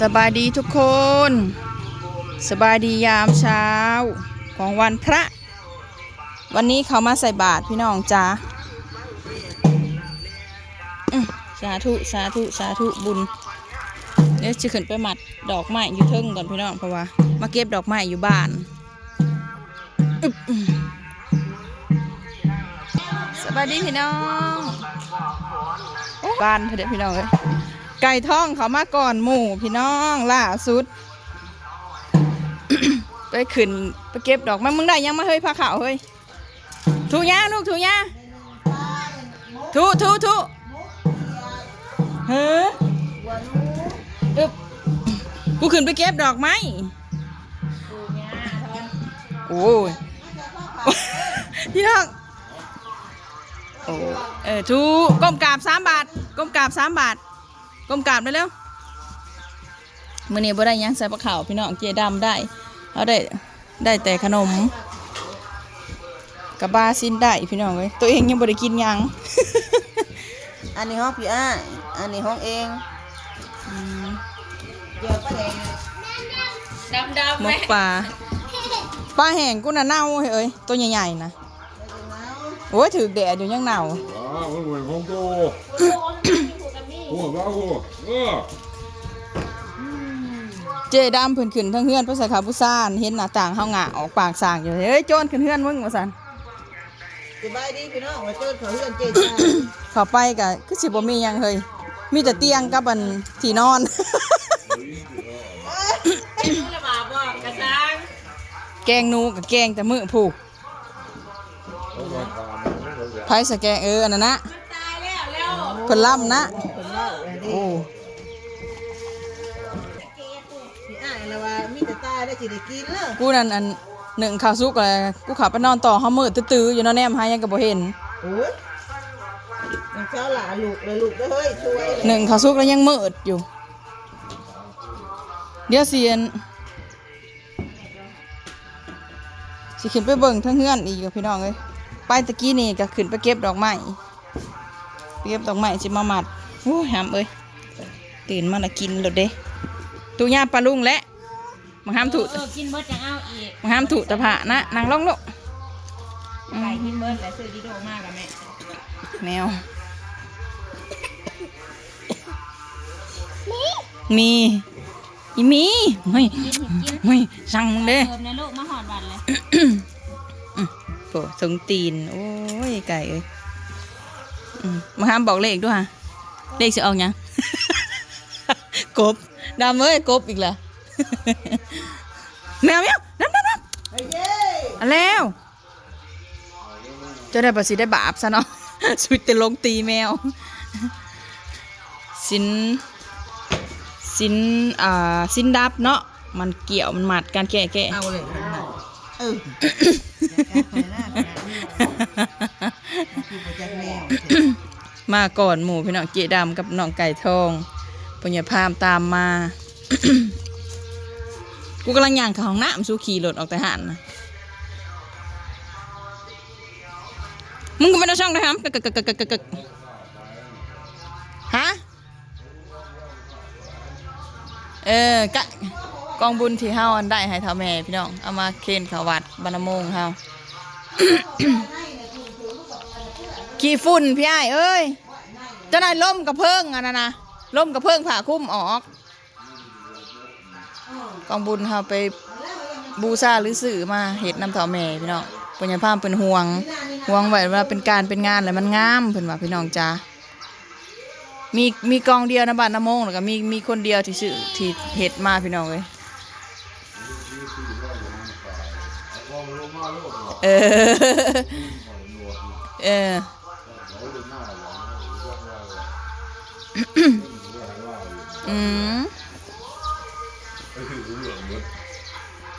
สบายดีทุกคน สบายดียามเช้าของวันพระ วันนี้เขามาใส่บาตรพี่น้องจ้าสาธุสาธุสาธุบุญเดี๋ยวจะขึ้นไปหมัดดอกไม้อยู่เทิงก่อนพี่น้องเพราะว่า มาเก็บดอกไม้อยู่บ้านสบายดีพี่น้องบ้านเถอะพี่น้องเลย ไก่ท่องเขามาก่อนหมู่พี่น้องล่าสุด ไปขึ้นไปเก็บดอกไม้มึงได้ยังมาเฮ้ยพาขาวเฮ้ยถูย่าลูกถูย่าถูถูถูเฮ้ออึบกูขึ้นไปเก็บดอกไม้โอ้ยพี่น้องโอ้เออถูก้มกราบสามบาทก้มกราบสามบาท ก้มกราบได้แล้วมื้อนี้บ่ได้หยังใส่ปลาขาวพี่น้องเจดำได้เอาได้ได้แต่ขนมกับบาซินได้พี่น้องเว้ยตัวเองยังบ่ได้กินหยัง อันนี้ห้องพี่อ้ายอันนี้ห้องเองอืมเดี๋ยวป้าแดงดำดำหมกปลาปลาแห้งกูน่ะเน่าเฮ้ยเอ้ยตัวใหญ่ๆนะโอ้ยถือแดดอยู่ยังเน่า Ah, เจดำเพิ่นขึ้นทั้งเฮือนไปใส่ขาผู้ซ่านเห็นหน้าต่างเฮาหงะออกปากสางอยู่เฮ้ยโจรขึ้นเฮือนมึงว่าซั่นสบายดีพี่น้องมาเจอเขาเฮือนเจ๊จ้าเข้าไปก็คือสิบ่มีหยังเฮ้ยมีแต่เตียงกับอันที่นอนแกงนูกับแกงแต่มือผูกไผสแกงเอออันนั้นนะเพิ่นล่ำนะ คนเล่าอันนี้โอ้พี่อ้ายแล้วว่ามีแต่ตายได้สิได้กินเลยกูนั่นอันหนึ่งข้าวสุกอะไรกูขับไปนอนต่อเฮามืดตื้อๆอยู่นอนแนมหายังก็บ่เห็นโอ้ยมันเช้าหลาลูกเลยลูกเด้อเฮ้ยช่วยหนึ่งข้าวสุกแล้วยังมืดอยู่ เดี๋ยวสิอันสิขึ้นไปเบิ่งทั้งเฮือนอีกกับพี่น้องเอ้ยไปตะกี้นี่ก็ขึ้นไปเก็บดอกไม้เก็บดอกไม้สิมามัด โอ้ยหามเอ้ยตื่นมาแล้วกินแล้วเด้ตุย่าปลาลุงและมังห้ามถูเออกินเบิร์ดจะเอาอีกมังห้ามถูตะผะนะนางลงลูกอืไก่มกินเบิร์ดแต่ซื้อดีโดมากกับแม่แมวมีอีมีเฮ้ยกินหิกินเฮ้ยสั่งมึงเด้เติมในลูกมาหอดวันเลยโอ้สงตีน โอ้ยไก่เอ้ยอืมมาห้ามบอกเลขด้วยฮะ เลขจะออกยังกบดำเอ้ยกบอีกเหรอแมวแมวน้ำน้ำน้ำไอ้เย้เอันแล้วจะได้ประสิได้บาปซะเนาะสวิตแต่ลงตีแมว สินสินอ่าสินดับเนาะมันเกี่ยวมันหมัดการแก้แก้เอาเลยนั่นน่ะเออ มาก่อนหมู่พี่น้องเจดำกับน้องไก่ทองปัญญาพามตามมา กูกำลังย่างเข้าห้องน้ำสู้ขี่รถออกแต่หันนะมึงก็ไม่ต้ช่องนะครับกึกกึกกึกกึกกึกกึกฮะ เออกะกองบุญที่เฮาอันได้ให้เท่าแม่พี่น้อง เอามาเคนเขาวัดบรรมงเฮา ขี้ฝุ่นพี่ไอ้ายเอ้ยเจะได้ล่มกระเพิงอันนั้นนะล่มกระเพิงผ่าคุ้มออกกองบุญเฮาไปบูชาหรือสื่อมาเห็ดน้ำเถาแม่พี่น้องปัญญาภาพเป็นห่วงห่วงไว้วลาเป็นการเป็นงานอะไรมันงามเพิ่นว่าพี่น้องจ้ามีมีกองเดียวนะบ้านน้ำมงแล้วก็มีมีคนเดียวที่สื่อที่เห็ดมาพี่น้องเลยเออเออ อืม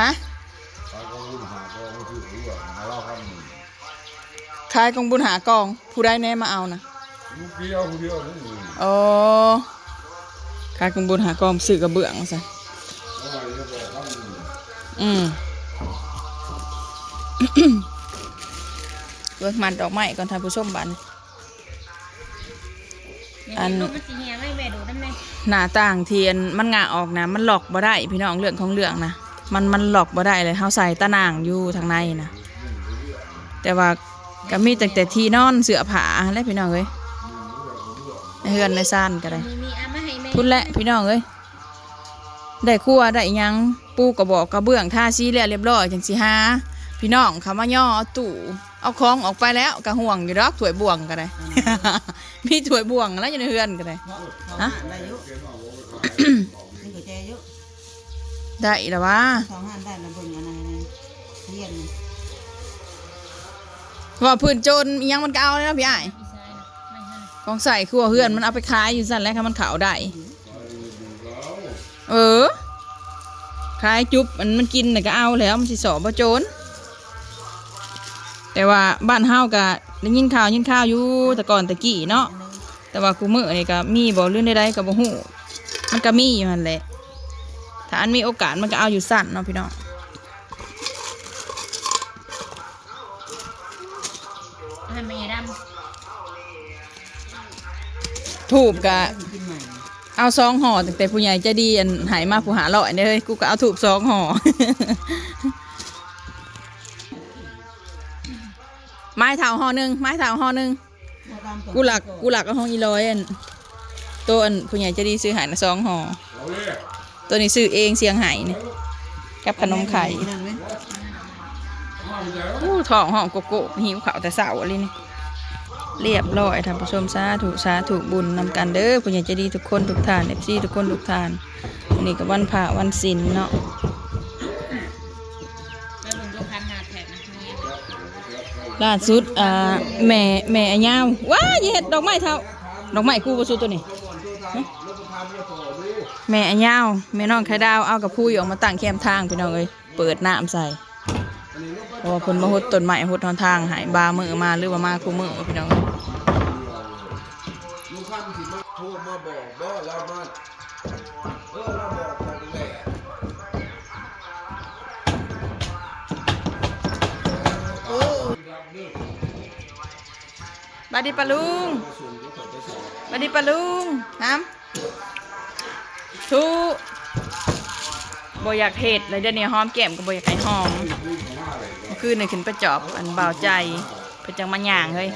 ฮะขายกองบุญหากอง ผู้ได้แน่มาเอานะโอ้ขายกองบุญหากองสื่อกระเบื้องซะอืมเวิกมันดอกไม้ก่อนท่านผู้ชมบัน อันลูกมันสีเหียไม่แม่ดูได้ไหมหน้าต่างเทียนมันงาออกนะ มันหลอกบ่ได้พี่น้องเรื่องของเรื่องนะมันมันหลอกบ่ได้เลยเฮาใส่ตะนางอยู่ทางในนะแต่ว่าก็มีแต่แต่ที่นอนเสื้อผ้าและพี่น้องเอ้ยในเฮือนในซ่านก็ได้มีมีเอามาให้แม่พุ่นแหละพี่น้องเอ้ยได้ครัวได้หยังปูกระบอกกระเบื้องท่าซีแล้วเรียบร้อยจังสิหาพี่น้องเขามาย่อเอาตู้ เอาของออกไปแล้วก็ห่วงอยู่ดอกถวยบ่วงก็ได้ มีถวยบ่วงแล้วอยู่ในเฮือนก็ได้ ฮะ ได้เยอะนี่ก็ใจเยได้แล้ววะสองห้านได้นะเบิ่งอันนั้นเรียนว่าพื้นโจรอิหยังมันก็เอาเลยนะพี่อ้ายพี่ชายนะไม่ให้ของใส่ครัวเฮือนมันเอาไปขายอยู่สั่นแล้วค่ะมันขาวได้ เออขายจุบมันมันกินน่ะก็เอาแล้วมันสิสอบ่โจร แต่ว่าบ้านเฮาก็ได้ยินข่าวยินข่าวอยู่แต่ก่อนแต่กี้เนาะแต่ว่ากูมื้อนี่ก็มีบ่เรื่องใดๆก็บ่ฮู้มันก็มีอยู่นั่นแหละถ้าอันมีโอกาสมันก็เอาอยู่สั่นเนาะพี่น้องให้แม่ดถูกก็กินใหม่เอาซองห่อตั้งแต่ผู้ใหญ่ใจะดีอันหายมาผู้หาลอยเนี่ยเฮ้ยกูก็เอาถูกซองห่อ เถาห่อหนึ่งไม้เถาห่อหนึ่งกูหลักกูหลักเอาห้องอีร้อยอันตัวอันผู้ใหญ่ใจะดีซื้อใหายนะซองห่อเอาเลยตัวนี้ซื้อเองเสียงไห้นี่กับขนมไข่นั่นไหมอู้ทองห้องโกโก้หิวข้าวแต่เสาอะไรนี่เรียบร้อยท่านผู้ชมสาธุสาธุบุญนำกันเด้อผู้ใหญ่ใจะดีทุกคนทุกท่านเอฟซีทุกคนทุกท่านวันนี้ก็วันพระวันศีลเนาะ ล่าสุดอ่าแม่แม่ไอ้ยาวว้าอย่าเห็ดดอกไม้เท่าดอกไม้กูบ่สู้ตัวนี้แม่ไอ้ยาวแม่น้องไข่ดาวเอากับผู้ออกมาตั้งแคมทางพี่น้องเอ้ยเปิดน้ำใส่เพราะว่าเพิ่นมาหดต้นไม้หดทางทางหายบามือมาหรือว่ามาคู่มือพี่น้องลูกค้าสิมาโทรมาบอกบ่เรามาเออเราบอก บัดดีปะลุงบัดดีปะลุงน้ำทุบ่อยากเห็ดเลยเดี๋ยวนี้หอมแก้มก็บ่อยากให้หอมคือในขึ้นไปจอบอันเบาใจเพื่อจังมาย่างเฮ้ย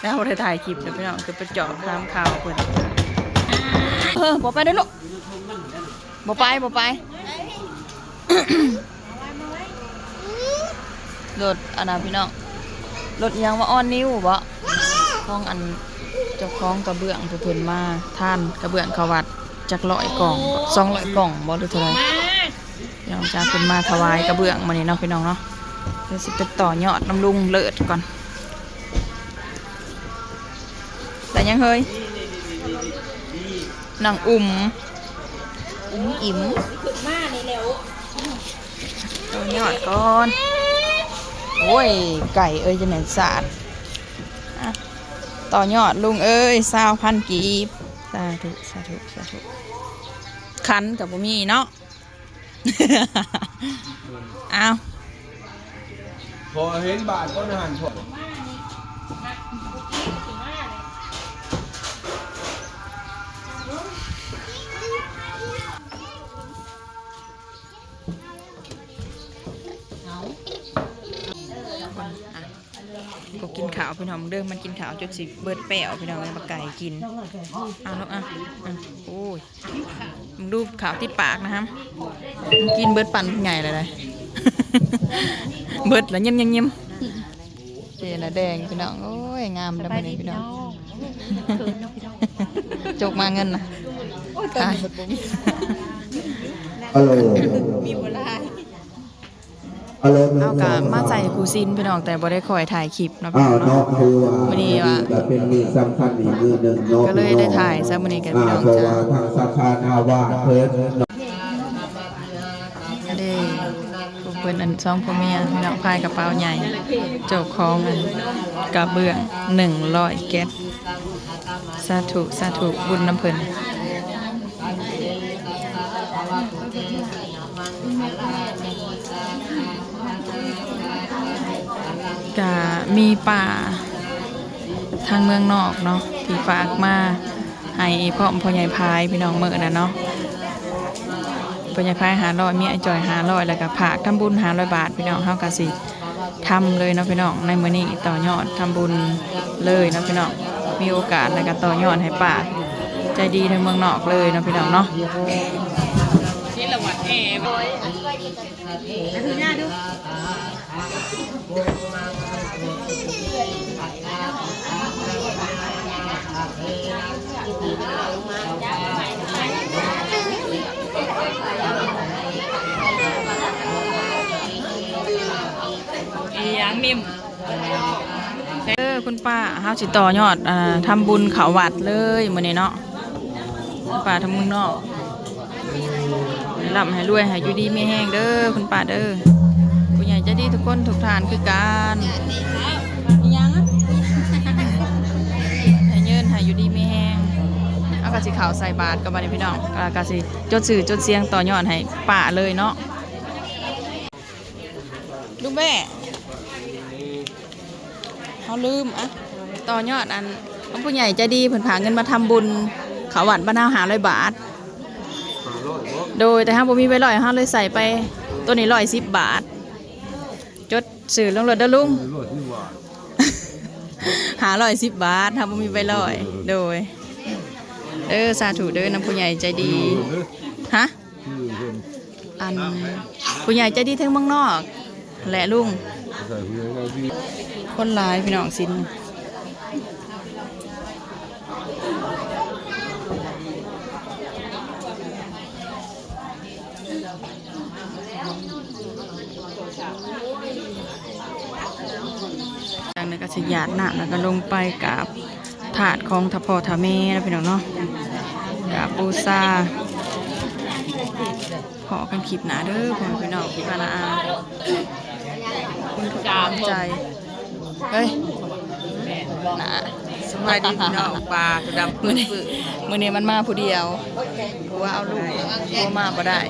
แล้วเราได้ถ่ายคลิปเดี๋ยวพี่น้องคือไปจอบตามข่าวเพื่อนเออบอกไปเด้วยลูกบอกไปบอกไปรถอันนั้นพี่น้อง รถยางว่าออนนิ้วบ่ห้องอันเจ้าของกระเบื้องเพิ่นมาท่านกระเบื้องเขาวัดจักร้อยกล่องสองร้อยกล่องบ่หรือเท่าไหร่มาเดี๋ยวจะขึ้นมาถวายกระเบื้องมานี่เนาะพี่น้องเนาะเดี๋ยวสิไปต่อยอดน้ำลุงเลิศก่อนแต่ยังเฮ้ยนางอุ่มอุ่มอิ่มฝึกมานี่แล้วต่อยอดก่อน โอ้ย ไก่เอ้ยจะเหม็นสาดต่อยอดลุงเอ้ยสาวพันกีบสาธุสาธุสาธุคันกับบ่มีเนาะเอาพอเห็นบาทก็หันพอ ก็กินข้าวพี่น้องเด้อมันกินข้าวจนสิเบิดแป้วพี่น้องเลยมาไก่กินเอาลูกอะอะโอ้ยมึงดูข้าวติดปากนะครับมึงกินเบิดปันใหญ่เลยเลยเบิดแล้วเยี่ยมเยี่ยมเยี่ยมเจละแดงพี่น้องโอ้ยงามแล้วมันนี่พี่น้องจกมาเงินนะตายฮัลโหลฮัลโหล เอากะมาใส่กูซินพี่น้องแต่บ่ได้คอยถ่ายคลิปเนาะพี่อ้าวน้องน้อเนาะงคือว่าวันนี้ว่าก็เป็นมีสำคัญอีกมือหนึ่งเนาะก็เลยได้ถ่ายซะมื้อนี้กันพี่น้องเพราะจ้าว่าทางสาขาอาวาสเพิ่นเนาะอันนี้ผู้เพิ่นอันสองพ่อเมียพี่น้องพายกระเป๋าใหญ่เจ้าของอันกระเบื้อง100แก๊สสาธุสาธุบุญน้ำเพิ่น กะมีป่าทางเมืองนอกเนาะที่ฝากมาให้พ่อพ่อใหญ่พายพี่น้องเมื่อนะเนาะพ่อใหญ่พายหาร้อยมีไอจอยหาร้อยแล้วก็ผากทำบุญหาร้อยบาทพี่น้องเฮากะสิทำเลยเนาะพี่น้องในมื้อนี้ต่อยอดทำบุญเลยเนาะพี่น้องมีโอกาสแล้วก็ต่อยอดให้ป้าใจดีในเมืองนอกเลยเนาะพี่น้องเนาะ หน้าดูยังนิ่มเออคุณป้าเฮาสิต่อยอดอ่าทำบุญเขาวัดเลยมื้อนี้เนาะป้าทำบุญเนาะ ห้ร่ำให้รวยให้อยู่ดีไมีแห้งเด้อคุณป้าเด้อผู้ใหญ่จะดีทุกคนทุกทานคือกันอีหยังให้เยินให้อยู่ดีไมีแห้งอากะสิขาวใส่บาตรกับบัดนี้พี่น้องแล้วกะสิจดสื่อจดเสียงต่อยอดให้ป้าเลยเนาะลูกแม่เขาลืมอะต่อยอดอันผู้ใหญ่ใจดีเพิ่นผาเงินมาทำบุญเขาวัดบ้านนาหาร้อยบาทหาร้อยบ่ โดยแต่ห้าบ่มีไปร้อยห้าเลยใส่ไปตัวนี้ร้อยสิบบาท จดสื่อลงรถเด้อลุงร้อยที่ว่าหาร้อยสิบบาทถ้าบ่มีไปร้อย โดยเด้อสาธุเด้อน้ำผู้ใหญ่ใจดีฮะชื่อเพิ่นอันผู้ใหญ่ใจดีทั้งเมืองนอกแหละลุงใส่เพื่อนเอาพี่คนหลายพี่น้องสินจากนั้นก็ สิหยาดหน้ำแล้วก็ลงไปกับถาดของทพอทาเมนะพี่น้องเนาะกับปูซาขอกันคลิปหนาเด้อพ่อพี่น้องพี่พานาอาคุณทุกกำลังใจ เฮ้ยหนาสบายดีพี่น้องปลาตัวดำมือนี้มือนี้มันมาผู้เดียวเพราะว่าเอาลูกโทรมาบ่ได้